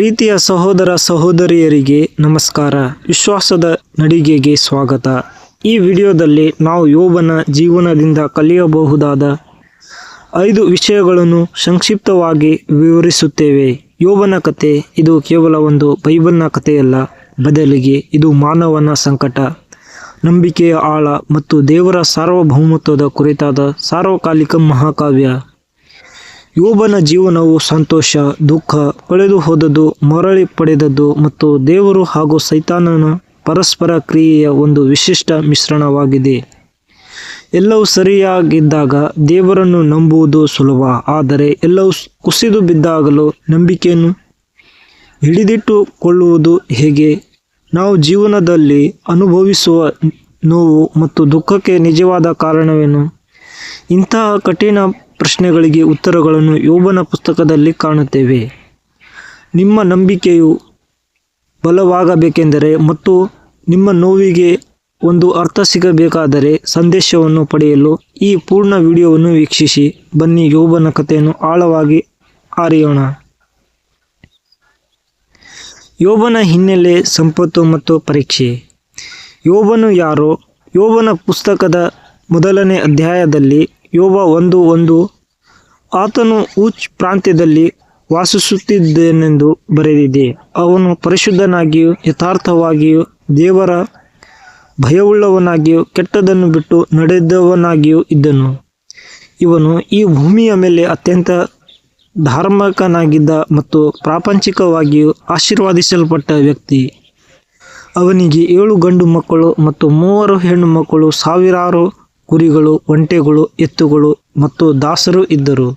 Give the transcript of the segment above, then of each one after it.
ಪ್ರೀತಿಯ ಸಹೋದರ ಸಹೋದರಿಯರಿಗೆ ನಮಸ್ಕಾರ. ವಿಶ್ವಾಸದ ನಡಿಗೆಗೆ ಸ್ವಾಗತ. ಈ ವಿಡಿಯೋದಲ್ಲಿ ನಾವು ಯೋಬನ ಜೀವನದಿಂದ ಕಲಿಯಬಹುದಾದ ಐದು ವಿಷಯಗಳನ್ನು ಸಂಕ್ಷಿಪ್ತವಾಗಿ ವಿವರಿಸುತ್ತೇವೆ. ಯೋಬನ ಕತೆ ಇದು ಕೇವಲ ಒಂದು ಬೈಬಲ್ನ ಕಥೆಯಲ್ಲ ಬದಲಿಗೆ ಇದು ಮಾನವನ ಸಂಕಟ. ನಂಬಿಕೆಯ ಆಳ ಮತ್ತು ದೇವರ ಸಾರ್ವಭೌಮತ್ವದ ಕುರಿತಾದ ಸಾರ್ವಕಾಲಿಕ ಮಹಾಕಾವ್ಯ. ಯೋಬನ ಜೀವನವು ಸಂತೋಷ, ದುಃಖ ಕಳೆದು ಹೋದದ್ದು, ಮರಳಿ ಪಡೆದದ್ದು ಮತ್ತು ದೇವರು ಹಾಗೂ ಸೈತಾನನ ಪರಸ್ಪರ ಕ್ರಿಯೆಯ ಒಂದು ವಿಶಿಷ್ಟ ಮಿಶ್ರಣವಾಗಿದೆ. ಎಲ್ಲವೂ ಸರಿಯಾಗಿದ್ದಾಗ ದೇವರನ್ನು ನಂಬುವುದು ಸುಲಭ, ಆದರೆ ಎಲ್ಲವೂ ಕುಸಿದು ಬಿದ್ದಾಗಲೂ ನಂಬಿಕೆಯನ್ನು ಹಿಡಿದಿಟ್ಟುಕೊಳ್ಳುವುದು ಹೇಗೆ? ನಾವು ಜೀವನದಲ್ಲಿ ಅನುಭವಿಸುವ ನೋವು ಮತ್ತು ದುಃಖಕ್ಕೆ ನಿಜವಾದ ಕಾರಣವೇನು? ಇಂತಹ ಕಠಿಣ ಪ್ರಶ್ನೆಗಳಿಗೆ ಉತ್ತರಗಳನ್ನು ಯೋಬನ ಪುಸ್ತಕದಲ್ಲಿ ಕಾಣುತ್ತೇವೆ. ನಿಮ್ಮ ನಂಬಿಕೆಯು ಬಲವಾಗಬೇಕೆಂದರೆ ಮತ್ತು ನಿಮ್ಮ ನೋವಿಗೆ ಒಂದು ಅರ್ಥ ಸಿಗಬೇಕಾದರೆ ಸಂದೇಶವನ್ನು ಪಡೆಯಲು ಈ ಪೂರ್ಣ ವಿಡಿಯೋವನ್ನು ವೀಕ್ಷಿಸಿ. ಬನ್ನಿ ಯೋಬನ ಕಥೆಯನ್ನು ಆಳವಾಗಿ ಆರಿಯೋಣ. ಯೋಬನ ಹಿನ್ನೆಲೆ ಸಂಪತ್ತು ಮತ್ತು ಪರೀಕ್ಷೆ. ಯೋಬನು ಯಾರೋ? ಯೋಬನ ಪುಸ್ತಕದ ಮೊದಲನೇ ಅಧ್ಯಾಯದಲ್ಲಿ ಯೋಬ ಒಂದು ಒಂದು, ಆತನು ಉಚ್ ಪ್ರಾಂತ್ಯದಲ್ಲಿ ವಾಸಿಸುತ್ತಿದ್ದೇನೆಂದು ಬರೆದಿದೆ. ಅವನು ಪರಿಶುದ್ಧನಾಗಿಯೂ ಯಥಾರ್ಥವಾಗಿಯೂ ದೇವರ ಭಯವುಳ್ಳವನಾಗಿಯೂ ಕೆಟ್ಟದನ್ನು ಬಿಟ್ಟು ನಡೆದವನಾಗಿಯೂ ಇದ್ದನು. ಇವನು ಈ ಭೂಮಿಯ ಮೇಲೆ ಅತ್ಯಂತ ಧಾರ್ಮಿಕನಾಗಿದ್ದ ಮತ್ತು ಪ್ರಾಪಂಚಿಕವಾಗಿಯೂ ಆಶೀರ್ವಾದಿಸಲ್ಪಟ್ಟ ವ್ಯಕ್ತಿ. ಅವನಿಗೆ ಏಳು ಗಂಡು ಮಕ್ಕಳು ಮತ್ತು ಮೂವರು ಹೆಣ್ಣು ಮಕ್ಕಳು, ಸಾವಿರಾರು ಕುರಿಗಳು, ಒಂಟೆಗಳು, ಎತ್ತುಗಳು ಮತ್ತು ದಾಸರು ಇದ್ದರು.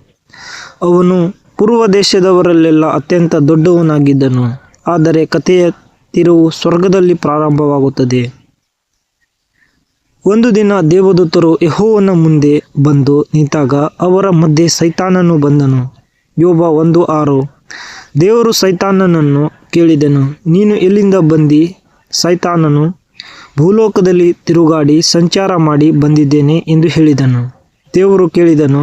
ಅವನು ಪೂರ್ವ ದೇಶದವರಲ್ಲೆಲ್ಲ ಅತ್ಯಂತ ದೊಡ್ಡವನಾಗಿದ್ದನು. ಆದರೆ ಕಥೆಯ ತಿರುವು ಸ್ವರ್ಗದಲ್ಲಿ ಪ್ರಾರಂಭವಾಗುತ್ತದೆ. ಒಂದು ದಿನ ದೇವದೂತರು ಯಹೋವನ ಮುಂದೆ ಬಂದು ನಿಂತಾಗ ಅವರ ಮಧ್ಯೆ ಸೈತಾನನು ಬಂದನು. ಯೋಬ ಒಂದು ಆರು, ದೇವರು ಸೈತಾನನನ್ನು ಕೇಳಿದನು. ನೀನು ಎಲ್ಲಿಂದ ಬಂದಿ? ಸೈತಾನನು ಭೂಲೋಕದಲ್ಲಿ ತಿರುಗಾಡಿ ಸಂಚಾರ ಮಾಡಿ ಬಂದಿದ್ದೇನೆ ಎಂದು ಹೇಳಿದನು. ದೇವರು ಕೇಳಿದನು,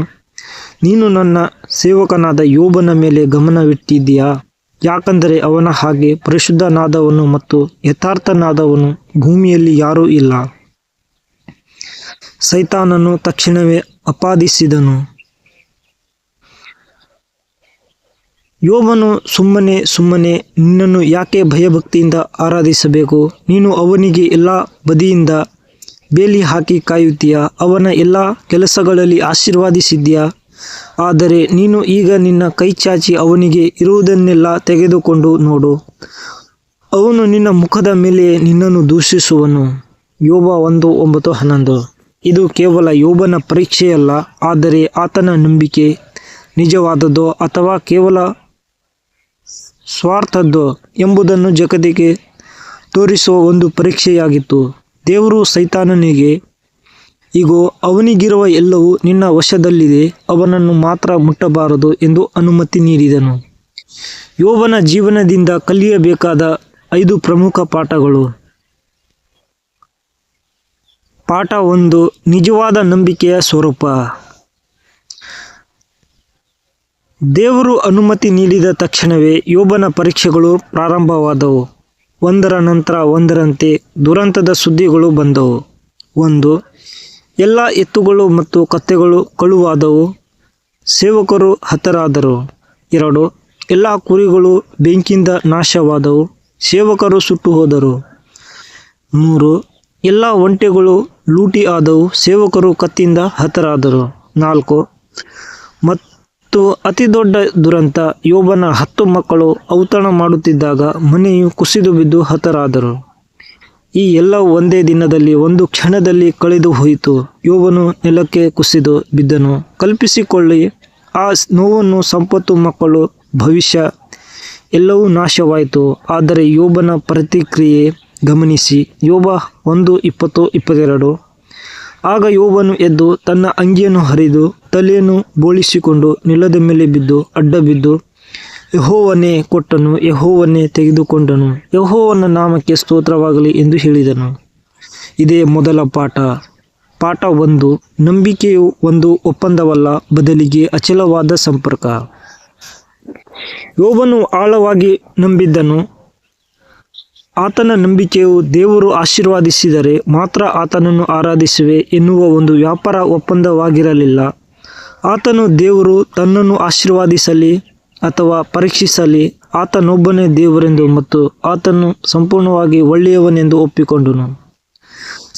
ನೀನು ನನ್ನ ಸೇವಕನಾದ ಯೋಬನ ಮೇಲೆ ಗಮನವಿಟ್ಟಿದ್ದೀಯಾ? ಯಾಕಂದರೆ ಅವನ ಹಾಗೆ ಪರಿಶುದ್ಧನಾದವನು ಮತ್ತು ಯಥಾರ್ಥನಾದವನು ಭೂಮಿಯಲ್ಲಿ ಯಾರೂ ಇಲ್ಲ. ಸೈತಾನನು ತಕ್ಷಣವೇ ಅಪಾದಿಸಿದನು ಯೋಬನು ಸುಮ್ಮನೆ ಸುಮ್ಮನೆ ನಿನ್ನನ್ನು ಯಾಕೆ ಭಯಭಕ್ತಿಯಿಂದ ಆರಾಧಿಸಬೇಕು? ನೀನು ಅವನಿಗೆ ಎಲ್ಲ ಬದಿಯಿಂದ ಬೇಲಿ ಹಾಕಿ ಕಾಯುತ್ತೀಯಾ? ಅವನ ಎಲ್ಲ ಕೆಲಸಗಳಲ್ಲಿ ಆಶೀರ್ವಾದಿಸಿದ್ದೀಯಾ? ಆದರೆ ನೀನು ಈಗ ನಿನ್ನ ಕೈ ಚಾಚಿ ಅವನಿಗೆ ಇರುವುದನ್ನೆಲ್ಲ ತೆಗೆದುಕೊಂಡು ನೋಡು. ಅವನು ನಿನ್ನ ಮುಖದ ಮೇಲೆ ನಿನ್ನನ್ನು ದೂಷಿಸುವನು. ಯೋಬ ಒಂದು ಒಂಬತ್ತು ಹನ್ನೊಂದು. ಇದು ಕೇವಲ ಯೋಬನ ಪರೀಕ್ಷೆಯಲ್ಲ, ಆದರೆ ಆತನ ನಂಬಿಕೆ ನಿಜವಾದದ್ದೋ ಅಥವಾ ಕೇವಲ ಸ್ವಾರ್ಥದ್ದೋ ಎಂಬುದನ್ನು ಜಗತ್ತಿಗೆ ತೋರಿಸುವ ಒಂದು ಪರೀಕ್ಷೆಯಾಗಿತ್ತು. ದೇವರು ಸೈತಾನನಿಗೆ ಈಗೋ ಅವನಿಗಿರುವ ಎಲ್ಲವೂ ನಿನ್ನ ವಶದಲ್ಲಿದೆ, ಅವನನ್ನು ಮಾತ್ರ ಮುಟ್ಟಬಾರದು ಎಂದು ಅನುಮತಿ ನೀಡಿದನು. ಯೋವನ ಜೀವನದಿಂದ ಕಲಿಯಬೇಕಾದ ಐದು ಪ್ರಮುಖ ಪಾಠಗಳು. ಪಾಠ ಒಂದು, ನಿಜವಾದ ನಂಬಿಕೆಯ ಸ್ವರೂಪ. ದೇವರು ಅನುಮತಿ ನೀಡಿದ ತಕ್ಷಣವೇ ಯೋಬನ ಪರೀಕ್ಷೆಗಳು ಪ್ರಾರಂಭವಾದವು. ಒಂದರ ನಂತರ ಒಂದರಂತೆ ದುರಂತದ ಸುದ್ದಿಗಳು ಬಂದವು. ಒಂದು, ಎಲ್ಲ ಎತ್ತುಗಳು ಮತ್ತು ಕತ್ತೆಗಳು ಕಳುವಾದವು. ಸೇವಕರು ಹತರಾದರು. ಎರಡು, ಎಲ್ಲ ಕುರಿಗಳು ಬೆಂಕಿಯಿಂದ ನಾಶವಾದವು. ಸೇವಕರು ಸುಟ್ಟು ಹೋದರು ಮೂರು, ಎಲ್ಲ ಒಂಟೆಗಳು ಲೂಟಿ ಆದವು. ಸೇವಕರು ಕತ್ತಿಯಿಂದ ಹತರಾದರು. ನಾಲ್ಕು ಮತ್ತು ಅತಿ ದೊಡ್ಡ ದುರಂತ ಯೋಬನ ಹತ್ತು ಮಕ್ಕಳು ಔತಣ ಮಾಡುತ್ತಿದ್ದಾಗ ಮನೆಯು ಕುಸಿದು ಬಿದ್ದು ಹತರಾದರು. ಈ ಎಲ್ಲ ಒಂದೇ ದಿನದಲ್ಲಿ ಒಂದು ಕ್ಷಣದಲ್ಲಿ ಕಳೆದು ಹೋಯಿತು. ಯೋಬನು ನೆಲಕ್ಕೆ ಕುಸಿದು ಬಿದ್ದನು. ಕಲ್ಪಿಸಿಕೊಳ್ಳಿ, ಆ ನೋವನ್ನು ಸಂಪತ್ತು ಮಕ್ಕಳು ಭವಿಷ್ಯ ಎಲ್ಲವೂ ನಾಶವಾಯಿತು. ಆದರೆ ಯೋಬನ ಪ್ರತಿಕ್ರಿಯೆ ಗಮನಿಸಿ, ಯೋಬ ಒಂದು ಇಪ್ಪತ್ತು ಇಪ್ಪತ್ತೆರಡು. ಆಗ ಯೋಬನು ಎದ್ದು ತನ್ನ ಅಂಗಿಯನ್ನು ಹರಿದು ತಲೆಯನ್ನು ಬೋಳಿಸಿಕೊಂಡು ನೆಲದ ಮೇಲೆ ಬಿದ್ದು ಅಡ್ಡ ಬಿದ್ದು ಯಹೋವನೇ ಕೊಟ್ಟನು ಯಹೋವನ್ನೇ ತೆಗೆದುಕೊಂಡನು. ಯಹೋವನ ನಾಮಕ್ಕೆ ಸ್ತೋತ್ರವಾಗಲಿ ಎಂದು ಹೇಳಿದನು. ಇದೇ ಮೊದಲ ಪಾಠ. ಪಾಠ ಒಂದು, ನಂಬಿಕೆಯು ಒಂದು ಒಪ್ಪಂದವಲ್ಲ, ಬದಲಿಗೆ ಅಚಲವಾದ ಸಂಪರ್ಕ. ಯೋಬನು ಆಳವಾಗಿ ನಂಬಿದ್ದನು. ಆತನ ನಂಬಿಕೆಯು ದೇವರು ಆಶೀರ್ವಾದಿಸಿದರೆ ಮಾತ್ರ ಆತನನ್ನು ಆರಾಧಿಸುವೆ ಎನ್ನುವ ಒಂದು ವ್ಯಾಪಾರ ಒಪ್ಪಂದವಾಗಿರಲಿಲ್ಲ. ಆತನು ದೇವರು ತನ್ನನ್ನು ಆಶೀರ್ವಾದಿಸಲಿ ಅಥವಾ ಪರೀಕ್ಷಿಸಲಿ, ಆತನೊಬ್ಬನೇ ದೇವರೆಂದು ಮತ್ತು ಆತನು ಸಂಪೂರ್ಣವಾಗಿ ಒಳ್ಳೆಯವನೆಂದು ಒಪ್ಪಿಕೊಂಡನು.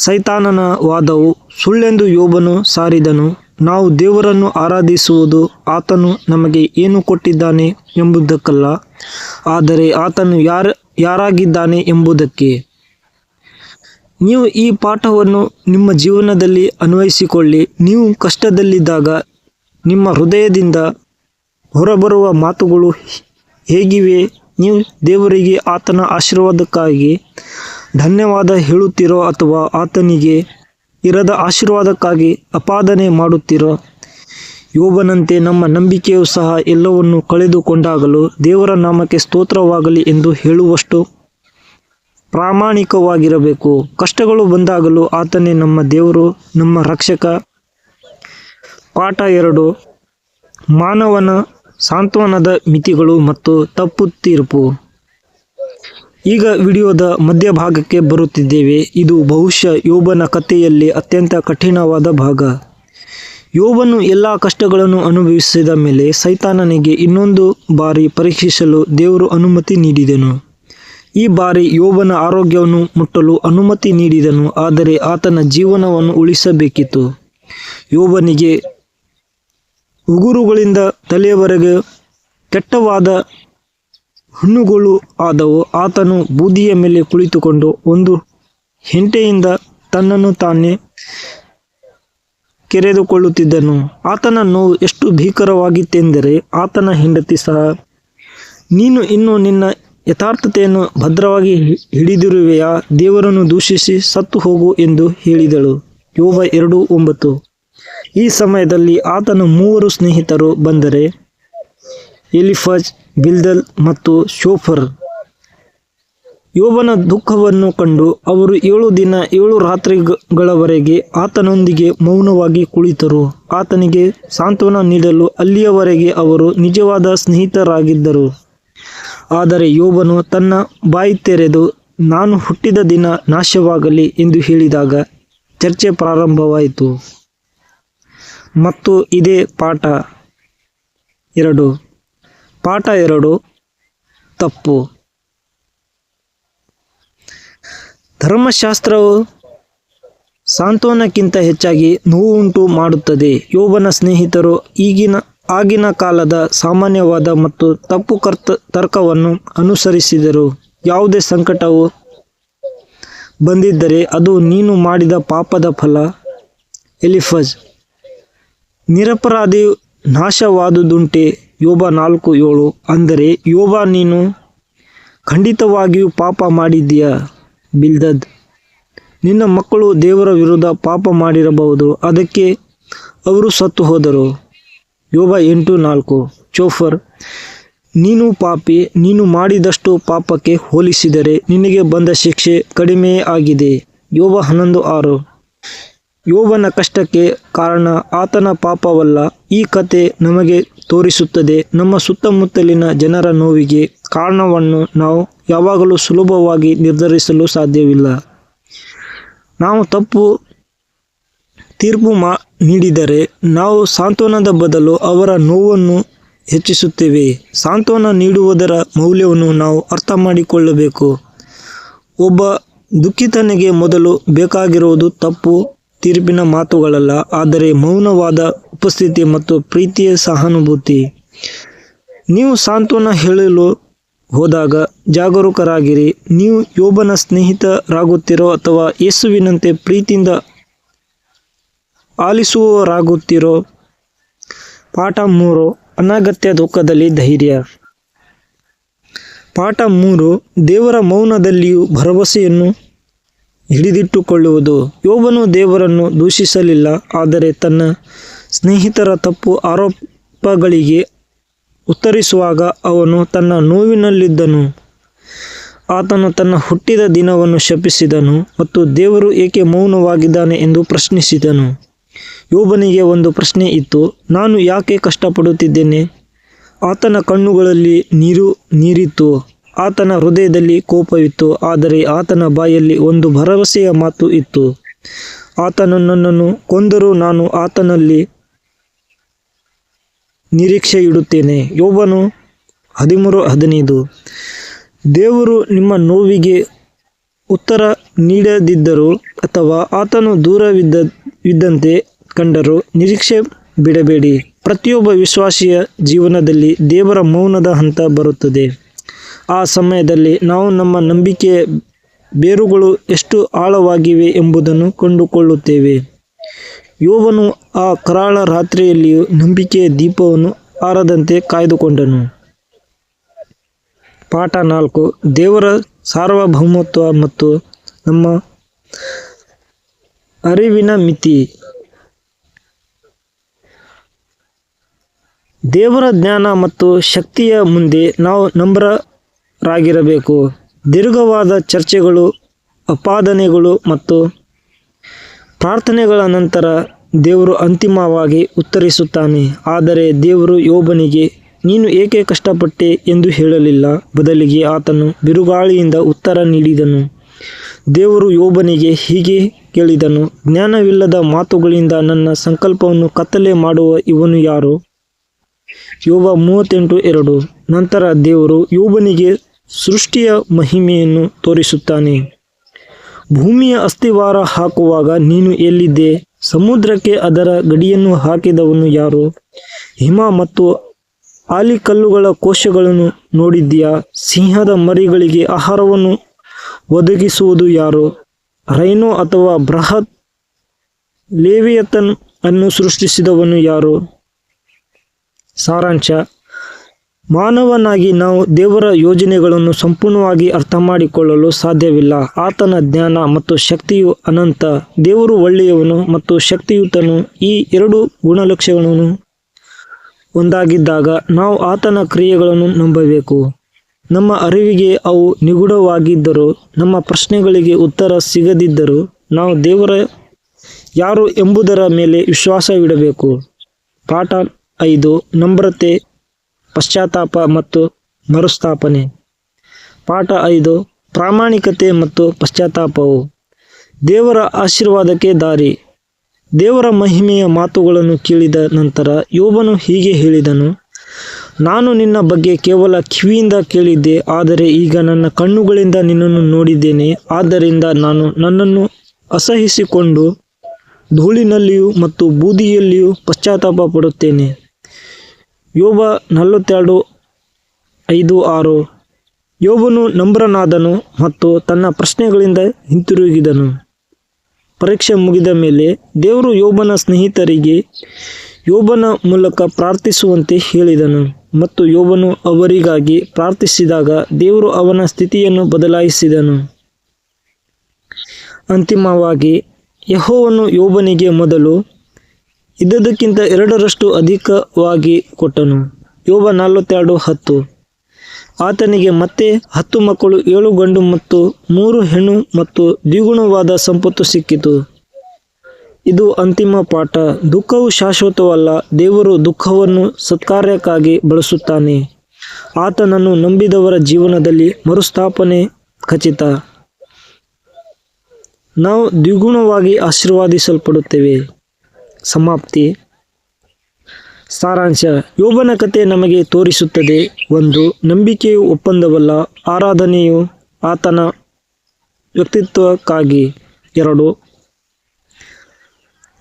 ಸೈತಾನನ ವಾದವು ಸುಳ್ಳೆಂದು ಯೋಬನು ಸಾರಿದನು, ನಾವು ದೇವರನ್ನು ಆರಾಧಿಸುವುದು ಆತನು ನಮಗೆ ಏನು ಕೊಟ್ಟಿದ್ದಾನೆ ಎಂಬುದಕ್ಕಲ್ಲ, ಆದರೆ ಆತನು ಯಾರ, ಯಾರಾಗಿದ್ದಾನೆ ಎಂಬುದಕ್ಕೆ. ನೀವು ಈ ಪಾಠವನ್ನು ನಿಮ್ಮ ಜೀವನದಲ್ಲಿ ಅನ್ವಯಿಸಿಕೊಳ್ಳಿ, ನೀವು ಕಷ್ಟದಲ್ಲಿದ್ದಾಗ ನಿಮ್ಮ ಹೃದಯದಿಂದ ಹೊರಬರುವ ಮಾತುಗಳು ಹೇಗಿವೆ? ನೀವು ದೇವರಿಗೆ ಆತನ ಆಶೀರ್ವಾದಕ್ಕಾಗಿ ಧನ್ಯವಾದ ಹೇಳುತ್ತೀರೋ ಅಥವಾ ಆತನಿಗೆ ಇರದ ಆಶೀರ್ವಾದಕ್ಕಾಗಿ ಅಪಾದನೆ ಮಾಡುತ್ತೀರೋ? ಯೋಬನಂತೆ ನಮ್ಮ ನಂಬಿಕೆಯು ಸಹ ಎಲ್ಲವನ್ನು ಕಳೆದುಕೊಂಡಾಗಲೂ ದೇವರ ನಾಮಕ್ಕೆ ಸ್ತೋತ್ರವಾಗಲಿ ಎಂದು ಹೇಳುವಷ್ಟು ಪ್ರಾಮಾಣಿಕವಾಗಿರಬೇಕು. ಕಷ್ಟಗಳು ಬಂದಾಗಲೂ ಆತನೇ ನಮ್ಮ ದೇವರು, ನಮ್ಮ ರಕ್ಷಕ ಪಾಠ ಎರಡು. ಮಾನವನ ಸಾಂತ್ವನದ ಮಿತಿಗಳು ಮತ್ತು ತಪ್ಪು ತೀರ್ಪು. ಈಗ ವಿಡಿಯೋದ ಮಧ್ಯಭಾಗಕ್ಕೆ ಬರುತ್ತಿದ್ದೇವೆ. ಇದು ಬಹುಶಃ ಯೋಬನ ಕಥೆಯಲ್ಲಿ ಅತ್ಯಂತ ಕಠಿಣವಾದ ಭಾಗ. ಯೋಬನು ಎಲ್ಲ ಕಷ್ಟಗಳನ್ನು ಅನುಭವಿಸಿದ ಮೇಲೆ ಸೈತಾನನಿಗೆ ಇನ್ನೊಂದು ಬಾರಿ ಪರೀಕ್ಷಿಸಲು ದೇವರು ಅನುಮತಿ ನೀಡಿದನು. ಈ ಬಾರಿ ಯೋಬನ ಆರೋಗ್ಯವನ್ನು ಮುಟ್ಟಲು ಅನುಮತಿ ನೀಡಿದನು, ಆದರೆ ಆತನ ಜೀವನವನ್ನು ಉಳಿಸಬೇಕಿತ್ತು. ಯೋಬನಿಗೆ ಉಗುರುಗಳಿಂದ ತಲೆಯವರೆಗೆ ಕೆಟ್ಟವಾದ ಹಣ್ಣುಗಳು ಆದವು. ಆತನು ಬೂದಿಯ ಮೇಲೆ ಕುಳಿತುಕೊಂಡು ಒಂದು ಹೆಂಟೆಯಿಂದ ತನ್ನನ್ನು ತಾನೇ ಕೆರೆದುಕೊಳ್ಳುತ್ತಿದ್ದನು. ಆತನ ನೋವು ಎಷ್ಟು ಭೀಕರವಾಗಿತ್ತೆಂದರೆ ಆತನ ಹೆಂಡತಿ ಸಹ, ನೀನು ಇನ್ನು ನಿನ್ನ ಯಥಾರ್ಥತೆಯನ್ನು ಭದ್ರವಾಗಿ ಹಿಡಿದಿರುವೆಯಾ? ದೇವರನ್ನು ದೂಷಿಸಿ ಸತ್ತು ಹೋಗು ಎಂದು ಹೇಳಿದಳು. ಯೋಗ ಎರಡು ಒಂಬತ್ತು. ಈ ಸಮಯದಲ್ಲಿ ಆತನ ಮೂವರು ಸ್ನೇಹಿತರು ಬಂದರೆ ಎಲಿಫಜ್ ಬಿಲ್ದಲ್ ಮತ್ತು ಶೋಫರ್. ಯೋಬನ ದುಃಖವನ್ನು ಕಂಡು ಅವರು ಏಳು ದಿನ, ಏಳು ರಾತ್ರಿಗಳವರೆಗೆ ಆತನೊಂದಿಗೆ ಮೌನವಾಗಿ ಕುಳಿತರು. ಆತನಿಗೆ ಸಾಂತ್ವನ ನೀಡಲು ಅಲ್ಲಿಯವರೆಗೆ ಅವರು ನಿಜವಾದ ಸ್ನೇಹಿತರಾಗಿದ್ದರು. ಆದರೆ ಯೋಬನು ತನ್ನ ಬಾಯಿ ತೆರೆದು, ನಾನು ಹುಟ್ಟಿದ ದಿನ ನಾಶವಾಗಲಿ ಎಂದು ಹೇಳಿದಾಗ ಚರ್ಚೆ ಪ್ರಾರಂಭವಾಯಿತು. ಮತ್ತು ಇದೇ ಪಾಠ ಎರಡು. ಪಾಠ ಎರಡು, ತಪ್ಪು. ಧರ್ಮಶಾಸ್ತ್ರವು ಸಾಂತ್ವನಕ್ಕಿಂತ ಹೆಚ್ಚಾಗಿ ನೋವುಂಟು ಮಾಡುತ್ತದೆ. ಯೋವನ ಸ್ನೇಹಿತರು ಈಗಿನ, ಆಗಿನ ಕಾಲದ ಸಾಮಾನ್ಯವಾದ ಮತ್ತು ತಪ್ಪು ಕರ್ತ, ತರ್ಕವನ್ನು ಅನುಸರಿಸಿದರು. ಯಾವುದೇ ಸಂಕಟವು ಬಂದಿದ್ದರೆ ಅದು ನೀನು ಮಾಡಿದ ಪಾಪದ ಫಲ. ಎಲಿಫಜ್. ನಿರಪರಾಧಿ ನಾಶವಾದುದುಂಟೆ ಯೋಬ ನಾಲ್ಕು ಏಳು. ಅಂದರೆ, ಯೋಬ, ನೀನು ಖಂಡಿತವಾಗಿಯೂ ಪಾಪ ಮಾಡಿದ್ದೀಯ? ಬಿಲ್ದದ್. ನಿನ್ನ ಮಕ್ಕಳು ದೇವರ ವಿರುದ್ಧ ಪಾಪ ಮಾಡಿರಬಹುದು. ಅದಕ್ಕೆ ಅವರು ಸತ್ತು ಹೋದರು. ಯೋಬ ಎಂಟು ನಾಲ್ಕು. ಚೋಫರ್, ನೀನು ಪಾಪಿ, ನೀನು ಮಾಡಿದಷ್ಟು ಪಾಪಕ್ಕೆ ಹೋಲಿಸಿದರೆ ನಿನಗೆ ಬಂದ ಶಿಕ್ಷೆ ಕಡಿಮೆಯೇ ಆಗಿದೆ. ಯೋಬ ಹನ್ನೊಂದು ಆರು. ಯೋಬನ ಕಷ್ಟಕ್ಕೆ ಕಾರಣ ಆತನ ಪಾಪವಲ್ಲ. ಈ ಕತೆ ನಮಗೆ ತೋರಿಸುತ್ತದೆ. ನಮ್ಮ ಸುತ್ತಮುತ್ತಲಿನ ಜನರ ನೋವಿಗೆ ಕಾರಣವನ್ನು ನಾವು ಯಾವಾಗಲೂ ಸುಲಭವಾಗಿ ನಿರ್ಧರಿಸಲು ಸಾಧ್ಯವಿಲ್ಲ. ನಾವು ತಪ್ಪು ತೀರ್ಪು ಮಾ, ನೀಡಿದರೆ ನಾವು ಸಾಂತ್ವನದ ಬದಲು ಅವರ ನೋವನ್ನು ಹೆಚ್ಚಿಸುತ್ತೇವೆ. ಸಾಂತ್ವನ ನೀಡುವುದರ ಮೌಲ್ಯವನ್ನು ನಾವು ಅರ್ಥ ಮಾಡಿಕೊಳ್ಳಬೇಕು. ಒಬ್ಬ ದುಃಖಿತನಿಗೆ ಮೊದಲು ಬೇಕಾಗಿರುವುದು ತಪ್ಪು ತೀರ್ಪಿನ ಮಾತುಗಳಲ್ಲ, ಆದರೆ ಮೌನವಾದ ಉಪಸ್ಥಿತಿ ಮತ್ತು ಪ್ರೀತಿಯ ಸಹಾನುಭೂತಿ. ನೀವು ಸಾಂತ್ವನ ಹೇಳಲು ಹೋದಾಗ ಜಾಗರೂಕರಾಗಿರಿ. ನೀವು ಯೋಬನ ಸ್ನೇಹಿತರಾಗುತ್ತಿರೋ ಅಥವಾ ಯೇಸುವಿನಂತೆ ಪ್ರೀತಿಯಿಂದ ಆಲಿಸುವವರಾಗುತ್ತಿರೋ? ಪಾಠ ಮೂರು, ಅನಗತ್ಯ ದುಃಖದಲ್ಲಿ ಧೈರ್ಯ. ಪಾಠ ಮೂರು, ದೇವರ ಮೌನದಲ್ಲಿಯೂ ಭರವಸೆಯನ್ನು ಹಿಡಿದಿಟ್ಟುಕೊಳ್ಳುವುದು. ಯೋಬನು ದೇವರನ್ನು ದೂಷಿಸಲಿಲ್ಲ, ಆದರೆ ತನ್ನ ಸ್ನೇಹಿತರ ತಪ್ಪು ಆರೋಪಗಳಿಗೆ ಉತ್ತರಿಸುವಾಗ ಅವನು ತನ್ನ ನೋವಿನಲ್ಲಿದ್ದನು. ಆತನು ತನ್ನ ಹುಟ್ಟಿದ ದಿನವನ್ನು ಶಪಿಸಿದನು ಮತ್ತು ದೇವರು ಏಕೆ ಮೌನವಾಗಿದ್ದಾನೆ ಎಂದು ಪ್ರಶ್ನಿಸಿದನು. ಯೋಬನಿಗೆ ಒಂದು ಪ್ರಶ್ನೆ ಇತ್ತು, ನಾನು ಯಾಕೆ ಕಷ್ಟಪಡುತ್ತಿದ್ದೇನೆ? ಆತನ ಕಣ್ಣುಗಳಲ್ಲಿ ನೀರು ನೀರಿತ್ತು. ಆತನ ಹೃದಯದಲ್ಲಿ ಕೋಪವಿತ್ತು, ಆದರೆ ಆತನ ಬಾಯಲ್ಲಿ ಒಂದು ಭರವಸೆಯ ಮಾತು ಇತ್ತು. ಆತನು ನನ್ನನ್ನು ಕೊಂದರೂ ನಾನು ಆತನಲ್ಲಿ ನಿರೀಕ್ಷೆ ಇಡುತ್ತೇನೆ ಯೋಬನು ಹದಿಮೂರು ಹದಿನೈದು. ದೇವರು ನಿಮ್ಮ ನೋವಿಗೆ ಉತ್ತರ ನೀಡದಿದ್ದರೂ ಅಥವಾ ಆತನು ದೂರವಿದ್ದ, ಇದ್ದಂತೆ ಕಂಡರೂ ನಿರೀಕ್ಷೆ ಬಿಡಬೇಡಿ. ಪ್ರತಿಯೊಬ್ಬ ವಿಶ್ವಾಸಿಯ ಜೀವನದಲ್ಲಿ ದೇವರ ಮೌನದ ಹಂತ ಬರುತ್ತದೆ. ಆ ಸಮಯದಲ್ಲಿ ನಾವು ನಮ್ಮ ನಂಬಿಕೆಯ ಬೇರುಗಳು ಎಷ್ಟು ಆಳವಾಗಿವೆ ಎಂಬುದನ್ನು ಕಂಡುಕೊಳ್ಳುತ್ತೇವೆ. ಯೋವನು ಆ ಕರಾಳ ರಾತ್ರಿಯಲ್ಲಿಯೂ ನಂಬಿಕೆಯ ದೀಪವನ್ನು ಆರದಂತೆ ಕಾಯ್ದುಕೊಂಡನು. ಪಾಠ ನಾಲ್ಕು. ದೇವರ ಸಾರ್ವಭೌಮತ್ವ ಮತ್ತು ನಮ್ಮ ಅರಿವಿನ ಮಿತಿ. ದೇವರ ಜ್ಞಾನ ಮತ್ತು ಶಕ್ತಿಯ ಮುಂದೆ ನಾವು ನಂಬರಾಗಿರಬೇಕು ದೀರ್ಘವಾದ ಚರ್ಚೆಗಳು ಅಪಾದನೆಗಳು ಮತ್ತು ಪ್ರಾರ್ಥನೆಗಳ ನಂತರ ದೇವರು ಅಂತಿಮವಾಗಿ ಉತ್ತರಿಸುತ್ತಾನೆ. ಆದರೆ ದೇವರು ಯೋಬನಿಗೆ, ನೀನು ಏಕೆ ಕಷ್ಟಪಟ್ಟೆ ಎಂದು ಹೇಳಲಿಲ್ಲ? ಬದಲಿಗೆ ಆತನು ಬಿರುಗಾಳಿಯಿಂದ ಉತ್ತರ ನೀಡಿದನು. ದೇವರು ಯೋಬನಿಗೆ ಹೀಗೆ ಕೇಳಿದನು, ಜ್ಞಾನವಿಲ್ಲದ ಮಾತುಗಳಿಂದ ನನ್ನ ಸಂಕಲ್ಪವನ್ನು ಕತ್ತಲೆ ಮಾಡುವ ಇವನು ಯಾರು? ಯೋಬ ಮೂವತ್ತೆಂಟು ಎರಡು. ನಂತರ ದೇವರು ಯೋಬನಿಗೆ ಸೃಷ್ಟಿಯ ಮಹಿಮೆಯನ್ನು ತೋರಿಸುತ್ತಾನೆ. ಭೂಮಿಯ ಅಸ್ಥಿವಾರ ಹಾಕುವಾಗ ನೀನು ಎಲ್ಲಿದ್ದೆ? ಸಮುದ್ರಕ್ಕೆ ಅದರ ಗಡಿಯನ್ನು ಹಾಕಿದವನು ಯಾರು? ಹಿಮ ಮತ್ತು ಆಲಿಕಲ್ಲುಗಳ ಕೋಶಗಳನ್ನು ನೋಡಿದ್ದೀಯಾ? ಸಿಂಹದ ಮರಿಗಳಿಗೆ ಆಹಾರವನ್ನು ಒದಗಿಸುವುದು ಯಾರು? ರೈನೋ ಅಥವಾ ಬೃಹತ್ ಲೇವಿಯತನ್ ಅನ್ನು ಸೃಷ್ಟಿಸಿದವನು ಯಾರು? ಸಾರಾಂಶ. ಮಾನವನಾಗಿ ನಾವು ದೇವರ ಯೋಜನೆಗಳನ್ನು ಸಂಪೂರ್ಣವಾಗಿ ಅರ್ಥ ಮಾಡಿಕೊಳ್ಳಲು ಸಾಧ್ಯವಿಲ್ಲ. ಆತನ ಜ್ಞಾನ ಮತ್ತು ಶಕ್ತಿಯು ಅನಂತ. ದೇವರು ಒಳ್ಳೆಯವನು ಮತ್ತು ಶಕ್ತಿಯುತನು. ಈ ಎರಡು ಗುಣಲಕ್ಷಣಗಳನ್ನು ಒಂದಾಗಿದ್ದಾಗ ನಾವು ಆತನ ಕ್ರಿಯೆಗಳನ್ನು ನಂಬಬೇಕು. ನಮ್ಮ ಅರಿವಿಗೆ ಅವು ನಿಗೂಢವಾಗಿದ್ದರೂ, ನಮ್ಮ ಪ್ರಶ್ನೆಗಳಿಗೆ ಉತ್ತರ ಸಿಗದಿದ್ದರೂ ನಾವು ದೇವರ ಯಾರು ಎಂಬುದರ ಮೇಲೆ ವಿಶ್ವಾಸವಿಡಬೇಕು. ಪಾಠ ಐದು, ನಮ್ರತೆ ಪಶ್ಚಾತ್ತಾಪ ಮತ್ತು ಮರುಸ್ಥಾಪನೆ. ಪಾಠ ಐದು, ಪ್ರಾಮಾಣಿಕತೆ ಮತ್ತು ಪಶ್ಚಾತ್ತಾಪವು. ದೇವರ ಆಶೀರ್ವಾದಕ್ಕೆ ದಾರಿ. ದೇವರ ಮಹಿಮೆಯ ಮಾತುಗಳನ್ನು ಕೇಳಿದ ನಂತರ ಯೋಬನು ಹೀಗೆ ಹೇಳಿದನು, ನಾನು ನಿನ್ನ ಬಗ್ಗೆ ಕೇವಲ ಕಿವಿಯಿಂದ ಕೇಳಿದ್ದೆ, ಆದರೆ ಈಗ ನನ್ನ ಕಣ್ಣುಗಳಿಂದ ನಿನ್ನನ್ನು ನೋಡಿದ್ದೇನೆ. ಆದ್ದರಿಂದ ನಾನು ನನ್ನನ್ನು ಅಸಹಿಸಿಕೊಂಡು ಧೂಳಿನಲ್ಲಿಯೂ ಮತ್ತು ಬೂದಿಯಲ್ಲಿಯೂ ಪಶ್ಚಾತ್ತಾಪ ಪಡುತ್ತೇನೆ. ಯೋಬ ನಲವತ್ತೆರಡು, ಐದು, ಆರು. ಯೋಬನು ನಂಬ್ರನಾದನು ಮತ್ತು ತನ್ನ ಪ್ರಶ್ನೆಗಳಿಂದ ಹಿಂತಿರುಗಿದನು. ಪರೀಕ್ಷೆ ಮುಗಿದ ಮೇಲೆ ದೇವರು ಯೋಬನ ಸ್ನೇಹಿತರಿಗೆ ಯೋಬನ ಮೂಲಕ ಪ್ರಾರ್ಥಿಸುವಂತೆ ಹೇಳಿದನು ಮತ್ತು ಯೋಬನು ಅವರಿಗಾಗಿ ಪ್ರಾರ್ಥಿಸಿದಾಗ ದೇವರು ಅವನ ಸ್ಥಿತಿಯನ್ನು ಬದಲಾಯಿಸಿದನು. ಅಂತಿಮವಾಗಿ ಯಹೋವನ್ನು ಯೋಬನಿಗೆ ಮೊದಲು ಇದ್ದದಕ್ಕಿಂತ ಎರಡರಷ್ಟು ಅಧಿಕವಾಗಿ ಕೊಟ್ಟನು. ಯೋಬ ನಲವತ್ತೆರಡು ಹತ್ತು. ಆತನಿಗೆ ಮತ್ತೆ ಹತ್ತು ಮಕ್ಕಳು, ಏಳು ಗಂಡು ಮತ್ತು ಮೂರು ಹೆಣ್ಣು ಮತ್ತು ದ್ವಿಗುಣವಾದ ಸಂಪತ್ತು ಸಿಕ್ಕಿತು. ಇದು ಅಂತಿಮ ಪಾಠ. ದುಃಖವು ಶಾಶ್ವತವಲ್ಲ, ದೇವರು ದುಃಖವನ್ನು ಸತ್ಕಾರ್ಯಕ್ಕಾಗಿ ಬಳಸುತ್ತಾನೆ. ಆತನನ್ನು ನಂಬಿದವರ ಜೀವನದಲ್ಲಿ ಮರುಸ್ಥಾಪನೆ ಖಚಿತ. ನಾವು ದ್ವಿಗುಣವಾಗಿ ಆಶೀರ್ವಾದಿಸಲ್ಪಡುತ್ತೇವೆ. ಸಮಾಪ್ತಿ. ಸಾರಾಂಶ ಯೋಬನ ಕತೆ ನಮಗೆ ತೋರಿಸುತ್ತದೆ ಒಂದು ನಂಬಿಕೆಯು ಒಪ್ಪಂದವಲ್ಲ, ಆರಾಧನೆಯು ಆತನ ವ್ಯಕ್ತಿತ್ವಕ್ಕಾಗಿ. ಎರಡು,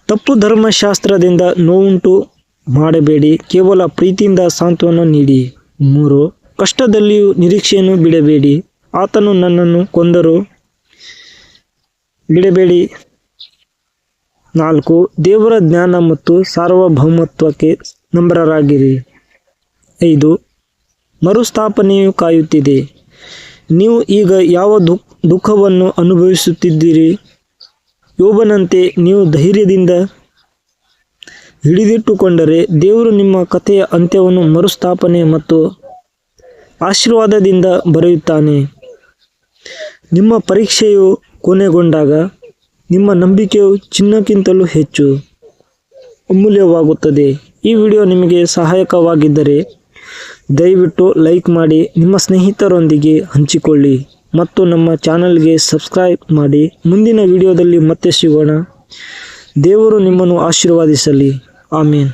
ತಪ್ಪು ಧರ್ಮಶಾಸ್ತ್ರದಿಂದ ನೋವುಂಟು ಮಾಡಬೇಡಿ, ಕೇವಲ ಪ್ರೀತಿಯಿಂದ ಸಾಂತ್ವನ ನೀಡಿ. ಮೂರು, ಕಷ್ಟದಲ್ಲಿಯೂ ನಿರೀಕ್ಷೆಯನ್ನು ಬಿಡಬೇಡಿ, ಆತನು ನನ್ನನ್ನು ಕೊಂದರು ಬಿಡಬೇಡಿ. ನಾಲ್ಕು, ದೇವರ ಜ್ಞಾನ ಮತ್ತು ಸಾರ್ವಭೌಮತ್ವಕ್ಕೆ ನಂಬರರಾಗಿರಿ. ಐದು, ಮರುಸ್ಥಾಪನೆಯು ಕಾಯುತ್ತಿದೆ. ನೀವು ಈಗ ಯಾವ ದುಃಖ ದುಃಖವನ್ನು ಅನುಭವಿಸುತ್ತಿದ್ದೀರಿ? ಯೋಬನಂತೆ ನೀವು ಧೈರ್ಯದಿಂದ ಹಿಡಿದಿಟ್ಟುಕೊಂಡರೆ ದೇವರು ನಿಮ್ಮ ಕಥೆಯ ಅಂತ್ಯವನ್ನು ಮರುಸ್ಥಾಪನೆ ಮತ್ತು ಆಶೀರ್ವಾದದಿಂದ ಬರೆಯುತ್ತಾನೆ. ನಿಮ್ಮ ಪರೀಕ್ಷೆಯು ಕೊನೆಗೊಂಡಾಗ ನಿಮ್ಮ ನಂಬಿಕೆಯು ಚಿನ್ನಕ್ಕಿಂತಲೂ ಹೆಚ್ಚು ಅಮೂಲ್ಯವಾಗುತ್ತದೆ. ಈ ವಿಡಿಯೋ ನಿಮಗೆ ಸಹಾಯಕವಾಗಿದ್ದರೆ ದಯವಿಟ್ಟು ಲೈಕ್ ಮಾಡಿ, ನಿಮ್ಮ ಸ್ನೇಹಿತರೊಂದಿಗೆ ಹಂಚಿಕೊಳ್ಳಿ ಮತ್ತು ನಮ್ಮ ಚಾನಲ್ಗೆ ಸಬ್ಸ್ಕ್ರೈಬ್ ಮಾಡಿ. ಮುಂದಿನ ವಿಡಿಯೋದಲ್ಲಿ ಮತ್ತೆ ಸಿಗೋಣ. ದೇವರು ನಿಮ್ಮನ್ನು ಆಶೀರ್ವಾದಿಸಲಿ. ಆಮೇನ್.